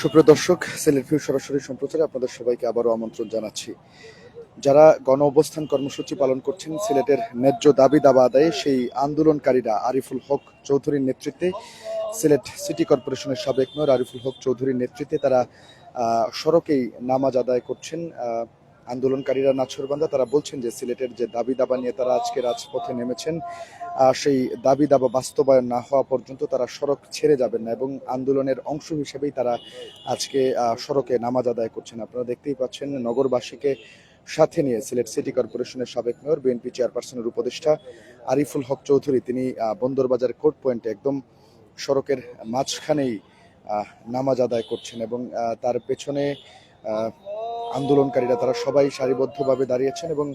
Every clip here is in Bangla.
সুপ্রিয় দর্শক সিলেট ভিউ সরাসরি সম্প্রচারে আপনাদের সবাইকে আবারও আমন্ত্রণ জানাচ্ছি। যারা গণ অবস্থান কর্মসূচি পালন করছেন, সিলেটের ন্যায্য দাবি দাবা আদায়ে সেই আন্দোলনকারীরা আরিফুল হক চৌধুরীর নেতৃত্বে সিলেট সিটি কর্পোরেশনের সাবেক মেয়র আরিফুল হক চৌধুরীর নেতৃত্বে তারা সড়কেই নামাজ আদায় করছেন। আন্দোলনকারীরা নাছরবান্ধা তারা বলছেন যে সিলেটের যে দাবি দাবা নিয়ে তারা আজকে রাজপথে নেমেছেন সেই দাবি দাবা বাস্তবায়ন না হওয়া পর্যন্ত তারা সড়ক ছেড়ে যাবেন না এবং আন্দোলনের অংশ হিসেবেই তারা আজকে সড়কে নামাজ আদায় করছেন। আপনারা দেখতেই পাচ্ছেন, নগরবাসীকে সাথে নিয়ে সিলেট সিটি কর্পোরেশনের সাবেক মেয়র, বিএনপি চেয়ারপারসনের উপদেষ্টা আরিফুল হক চৌধুরী, তিনি বন্দরবাজার কোর্ট পয়েন্টে একদম সড়কের মাঝখানেই নামাজ আদায় করছেন এবং তার পেছনে আন্দোলনকারীরা তারা সবাই সারিবদ্ধভাবে দাঁড়িয়েছেন এবং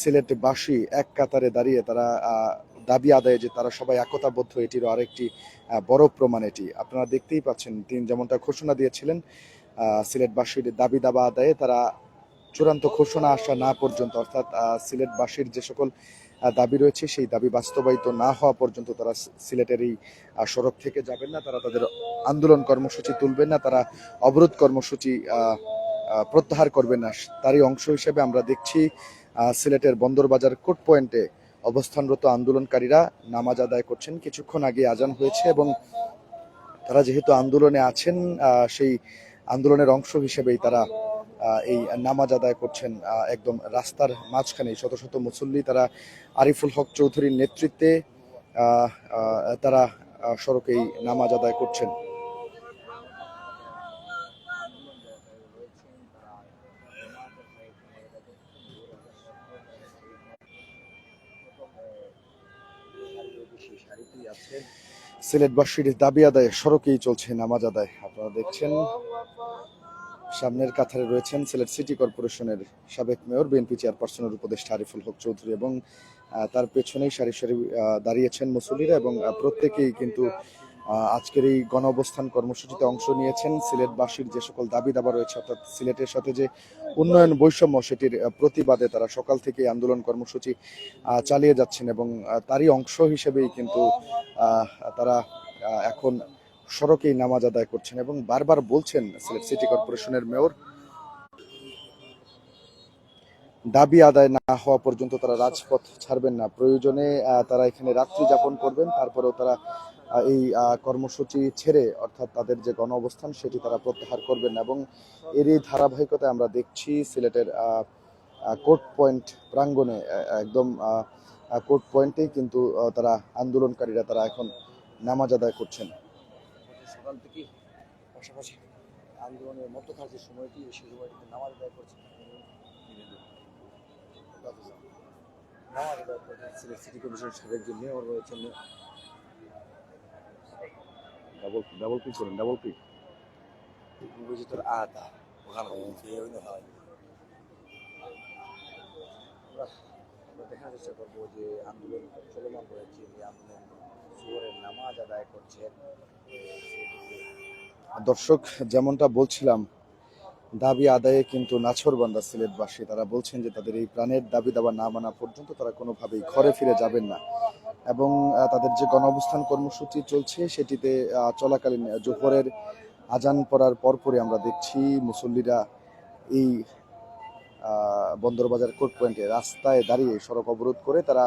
সিলেটবাসী এক কাতারে দাঁড়িয়ে তারা দাবি আদায়ে যে তারা সবাই একতাবদ্ধ, এটিরও আরেকটি বড় প্রমাণ এটি। আপনারা দেখতেই পাচ্ছেন তিনি যেমনটা ঘোষণা দিয়েছিলেন সিলেটবাসীর দাবি দাবা আদায়ে তারা চূড়ান্ত ঘোষণা আসা না পর্যন্ত, অর্থাৎ সিলেটবাসীর যে সকল দাবি রয়েছে সেই দাবি বাস্তবায়িত না হওয়া পর্যন্ত তারা সিলেটের এই সড়ক থেকে যাবেন না, তারা তাদের আন্দোলন কর্মসূচি তুলবেন না, তারা অবরোধ কর্মসূচি প্রত্যাহার করবে না। তারই অংশ হিসেবে আমরা দেখছি সিলেটের বন্দরবাজার কোর্ট পয়েন্টে অবস্থানরত আন্দোলনকারীরা নামাজ আদায় করছেন। কিছুক্ষণ আগে আজান হয়েছে এবং তারা যেহেতু আন্দোলনে আছেন সেই আন্দোলনের অংশ হিসেবেই তারা এই নামাজ আদায় করছেন একদম রাস্তার মাঝখানে শত শত মুসল্লি তারা, আরিফুল হক চৌধুরীর নেতৃত্বে তারা সড়কেই নামাজ আদায় করছেন। সিলেটবাসীর দাবি আদায় সড়কেই চলছে নামাজ আদায়। আপনারা দেখছেন, সামনের কাথারে রয়েছেন সিলেট সিটি কর্পোরেশনের সাবেক মেয়র, বিএনপি চেয়ারপারসনের উপদেষ্টা আরিফুল হক চৌধুরী এবং তার পেছনেই সারি সারি দাঁড়িয়েছেন মুসলিরা এবং প্রত্যেকেই কিন্তু আজকের এই গণ অবস্থান কর্মসূচিতে অংশ নিয়েছেন সিলেটবাসীর যে সকল দাবি দাবা রয়েছে, অর্থাৎ সিলেটের সাথে যে উন্নয়ন বৈষম্য সেটির প্রতিবাদে তারা সকাল থেকে আন্দোলন কর্মসূচি চালিয়ে যাচ্ছেন এবং তারই অংশ হিসেবেই কিন্তু তারা এখন সড়কেই নামাজ আদায় করছেন এবং বারবার বলছেন সিলেট সিটি কর্পোরেশনের মেয়র, দাবি আদায় না হওয়া পর্যন্ত তারা রাজপথ ছাড়বেন না। প্রয়োজনে তারা এখানে রাত্রি যাপন করবেন, তারপরেও তারা এই কর্মসূচি ছেড়ে অর্থাৎ তাদের যে গণ অবস্থান সেটি তারা প্রত্যাহার করবেন এবং এরই ধারাবাহিকতায় আমরা দেখছি সিলেটের কোর্ট পয়েন্ট প্রাঙ্গণে একদম কোর্ট পয়েন্টেই কিন্তু তারা আন্দোলনকারীরা তারা এখন নামাজ আদায় করছেন। থেকে পাশাপাশি আন্দোলনের সময়টি নামাজ আদায় করছেন সিটি কমিশনের সাবেক যে মেয়র রয়েছেন ডাবল ডাবল করেন ডাবল আদা ওখানে খেয়ে হইলে হয়। আমরা আমরা দেখার চেষ্টা করব যে আন্দোলন চলমান রয়েছে যে আন্দোলন সুবরের নামাজ আদায় করছেন দর্শক যেমনটা বলছিলাম দাবি আদায়ে কিন্তু নাছরবান্দা সিলেটবাসী। তারা বলছেন যে তাদের এই প্রাণের দাবি দাবা না মানা পর্যন্ত তারা কোনোভাবেই ঘরে ফিরে যাবেন না। এবং তাদের যে গণঅবস্থান কর্মসূচি চলছে, সেটিতে চলাকালীন জোহরের আজান পড়ার পরপরই আমরা দেখছি মুসল্লিরা এই বন্দরবাজার কোর্ট পয়েন্টে রাস্তায় দাঁড়িয়ে সড়ক অবরোধ করে তারা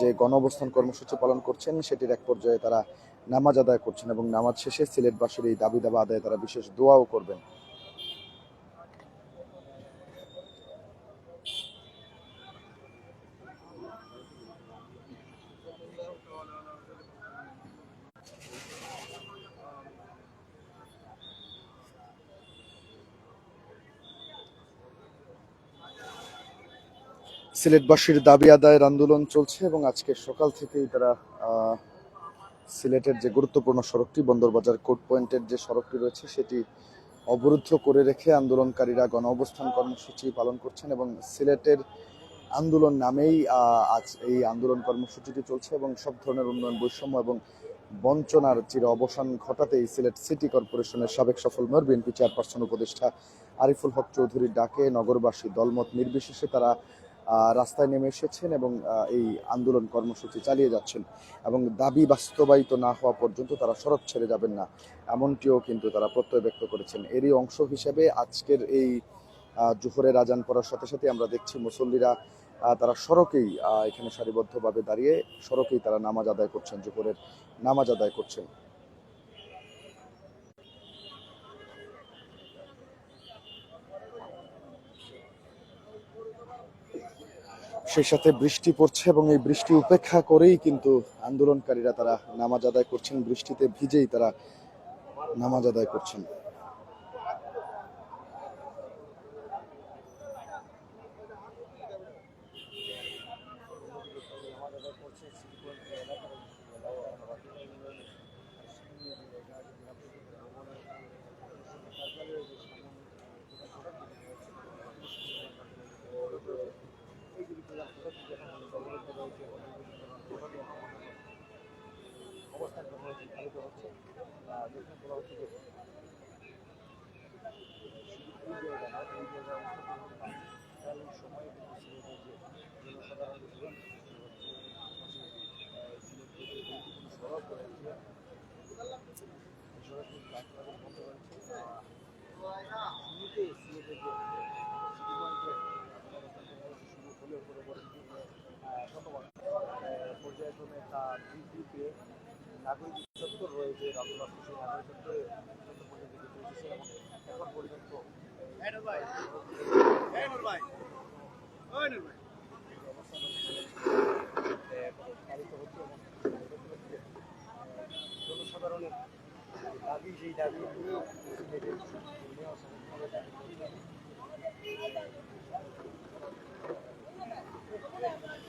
যে গণঅবস্থান কর্মসূচি পালন করছেন, সেটির এক পর্যায়ে তারা নামাজ আদায় করছেন এবং নামাজ শেষে সিলেটবাসীর এই দাবি দাবা আদায়ে তারা বিশেষ দোয়াও করবেন। সিলেটবাসীর দাবি আদায়ের আন্দোলন চলছে এবং আজকে সকাল থেকেই তারা সিলেটের যে গুরুত্বপূর্ণ সড়কটি বন্দরবাজার কোর্ট পয়েন্টের যে সড়কটি রয়েছে, সেটি অবরুদ্ধ করে রেখে আন্দোলনকারীরা গণ অবস্থান কর্মসূচি পালন করছেন এবং সিলেটের আন্দোলন নামেই আজ এই আন্দোলন কর্মসূচিটি চলছে এবং সব ধরনের উন্নয়ন, বৈষম্য এবং বঞ্চনার চির অবসান ঘটাতেই সিলেট সিটি কর্পোরেশনের সাবেক সফল মেয়র, বিএনপি চেয়ারপারসন উপদেষ্টা আরিফুল হক চৌধুরীর ডাকে নগরবাসী দলমত নির্বিশেষে তারা রাস্তায় নেমে এসেছেন এবং এই আন্দোলন কর্মসূচি চালিয়ে যাচ্ছেন এবং দাবি বাস্তবায়িত না হওয়া পর্যন্ত তারা সড়ক ছেড়ে যাবেন না। এমনটিও কিন্তু তারা প্রত্যয় ব্যক্ত করেছেন। এরই অংশ হিসেবে আজকের এই জোহরের আজান পড়ার সাথে সাথে আমরা দেখছি মুসল্লিরা তারা সড়কেই এখানে সারিবদ্ধভাবে দাঁড়িয়ে সড়কেই তারা নামাজ আদায় করছেন, জোহরের নামাজ আদায় করছেন। সেই সাথে বৃষ্টি পড়ছে এবং এই বৃষ্টি উপেক্ষা করেই কিন্তু আন্দোলনকারীরা তারা নামাজ আদায় করছেন। বৃষ্টিতে ভিজেই তারা নামাজ আদায় করছেন নামাজ আদায় করছে শ্রীগঞ্জ এলাকার অবস্থান কর্মসূচি পালিত হচ্ছে আহ, যেখানে বলা হচ্ছে যে শুধু এই জায়গা না এই জায়গায় সময়ে কিন্তু সিলেটের যে জনসাধারণ জীবন সড়ক রয়েছে এই সড়ক কিন্তু রাস্তাঘাট বন্ধ রয়েছে শুরুতে সিলেটের যে অবস্থান কর্মসূচি শুরু হলেও পরবর্তীতে আহ, পর্যায়ক্রমে তা বৃদ্ধি পেয়ে নাগরিক চত্বর রয়েছে খুশি নাগরিক এখন পর্যন্ত জনসাধারণের দাবি সেই দাবি